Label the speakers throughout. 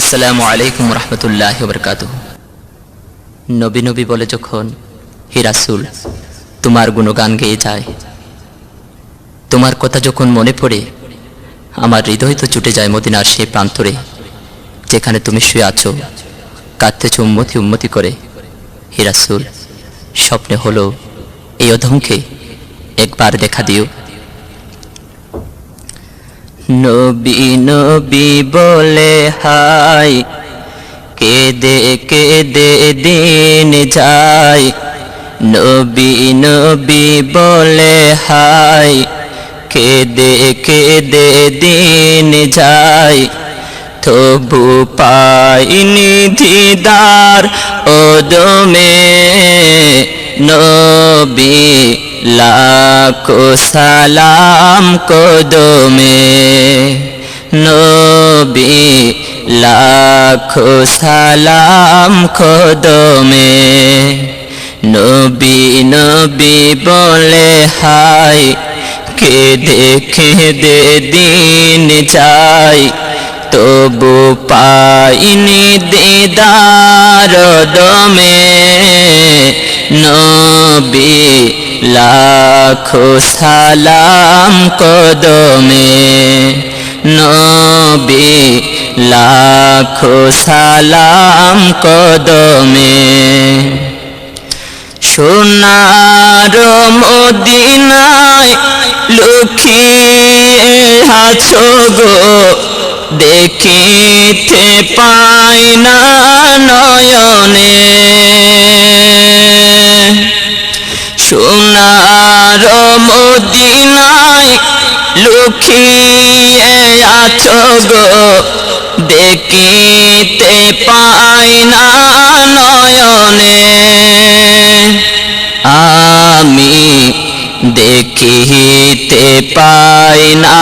Speaker 1: আসসালামু আলাইকুম রহমতুল্লাহ বরকাত নবী নবী বলে যখন হিরাসুল তোমার গুণগান গেয়ে যায়। তোমার কথা যখন মনে পড়ে, আমার হৃদয় তো ছুটে যায় মদিনার সেই প্রান্তরে, যেখানে তুমি শুয়ে আছো, কাঁদতেছ উন্মতি উন্মতি করে। হিরাসুল স্বপ্নে হলো এই অধমকে একবার দেখা দিও। নবী নবী বলে, হাই, কেদে কেদে দিন যায়। নবী নবী বলে, হাই, কেদে কেদে দিন যায়। তবু পাইনি দিদার ওদমে নবী, লাখো সালাম কদমে। নবী, লাখো সালাম কদমে। নবী নবী বলে হাই কেঁদে কেঁদে দিন যায় তবু পাইনি দিদার দমে। নবী লাখো সালাম কদমে। নবী লাখো সালাম কদমে। সোনার মদিনায় লুকিয়ে আছো গো, দেখিতে পাই না নয়নে। সোনার মদিনায় লুকিয়ে আছো গো। দেখিতে পাই না নয়নে। আমি দেখিতে পাই না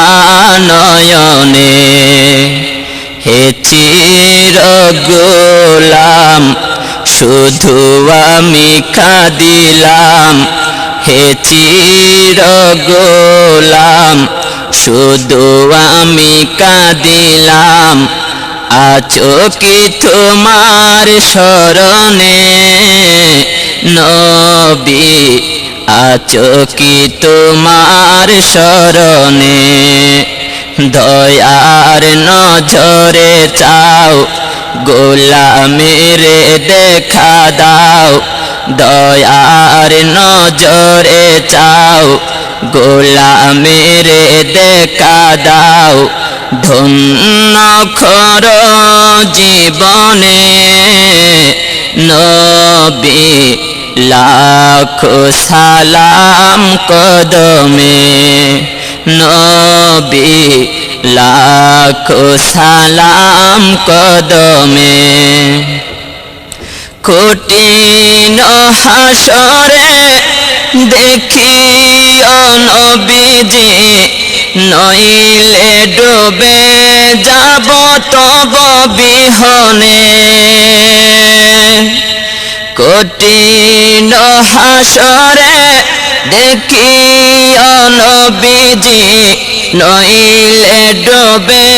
Speaker 1: নয়নে। হে গোলাম শুধু আমি কাদিলাম। হে চির গোলাম শুধু আমি কাদিলাম। আছো কি তোমার স্মরণে নবী? আছো কি তোমার স্মরণে? দয়ার নজরে চাও, গোলামের দেখা দাও। দয়ার নজরে চাও গোলামের দেখা দাও। ধন্য খর জীবনে নবী, লাখ সালাম কদমে। নবী, লাখ সালাম কদমে। কঠিন হাসরে দেখি নবীজি নইলে ডুবে যাব তব বিহনে। কঠিন হাসরে দেখি নবীজি নইলে ডুবে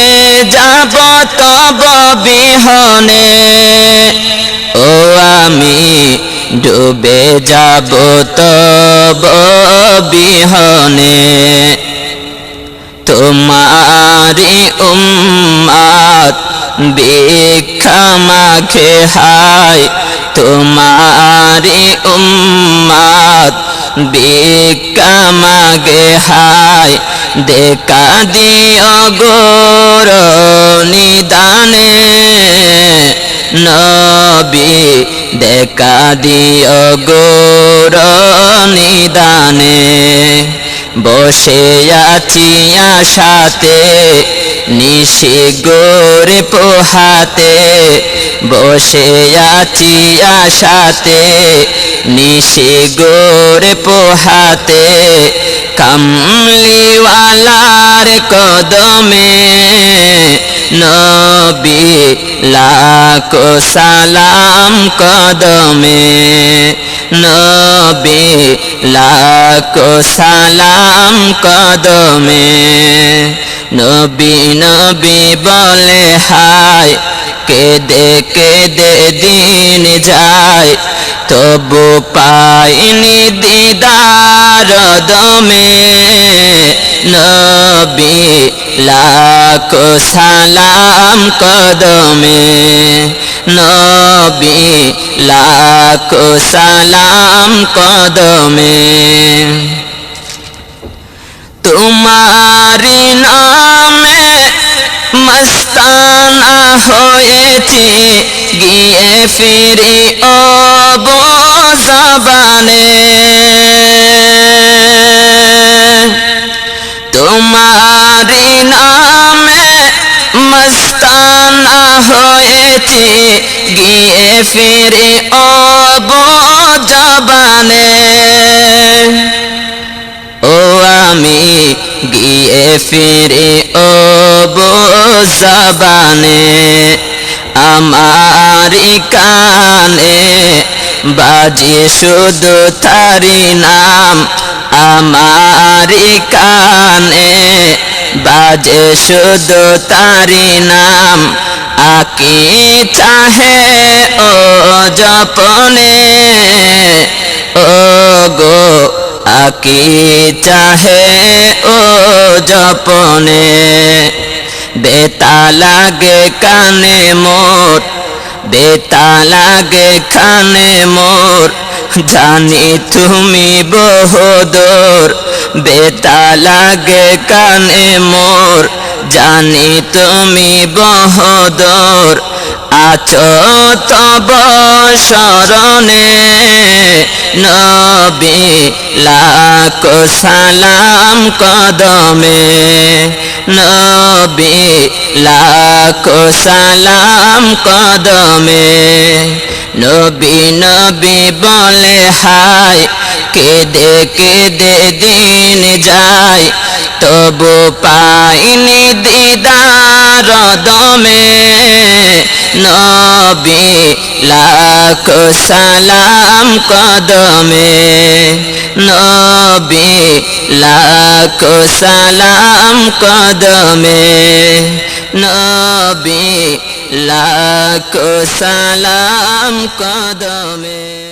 Speaker 1: যাব তব বিহনে। ও আমি ডুবে যাব তব বিহনে। তোমারি উম্মাত ভিক্ষা মাখে হায়। তোমারি উম্মাত ভিক্ষা মাগে হায়। দেখা দিও গোর নিদানে। নবী দেখা দিও গোর নিদানে। বসে আছি আশাতে, নিশি গোরে পোহাতে। বসে আছি আশাতে, নিশি গোরে পোহাতে। কামলিওয়ালার কদমে নবী লাখো সালাম কদমে। নবে লাখো সালাম কদমে। নবী নবী বলে, হায়, কেদে কেদে দিন যায়। তবু পাইনি দিদার দমে। নবী লাখ সালাম কদমে। নবী লাখ সালাম কদমে। তোমারি নামে মস্তানা হয়েছে, গিয়ে ফিরে অব জবানে। তোমারি নামে মস্তানা হয়েছে, গিয়ে ফিরে অব জবানে। ও আমি গিয়ে ফিরে ও জবানে, আমার কানে বাজে শুধু তারি নাম, আমার কানে। বাজে শুধু তারি নাম, আকি চাহে ও জপনে। ও গো আকি চাহে ও জপনে। বেতা লাগে কানে মোর বেতা লাগে কানে মোর, জানি তুমি বহুদূর। বেতা লাগে কানে মোর, জানি তুমি বহুদূর। আছো তব শরণে, নবী লাখ সালাম কদমে। নবী, লাখ সালাম কদমে। নবী নবী বলে, হায়, কেদে কেদে দিন যায়। তবু পাইনি দিদার দমে নবী লাখ সালাম কদমে নবী লাখ সালাম কদমে নবী লাখ সালাম কদমে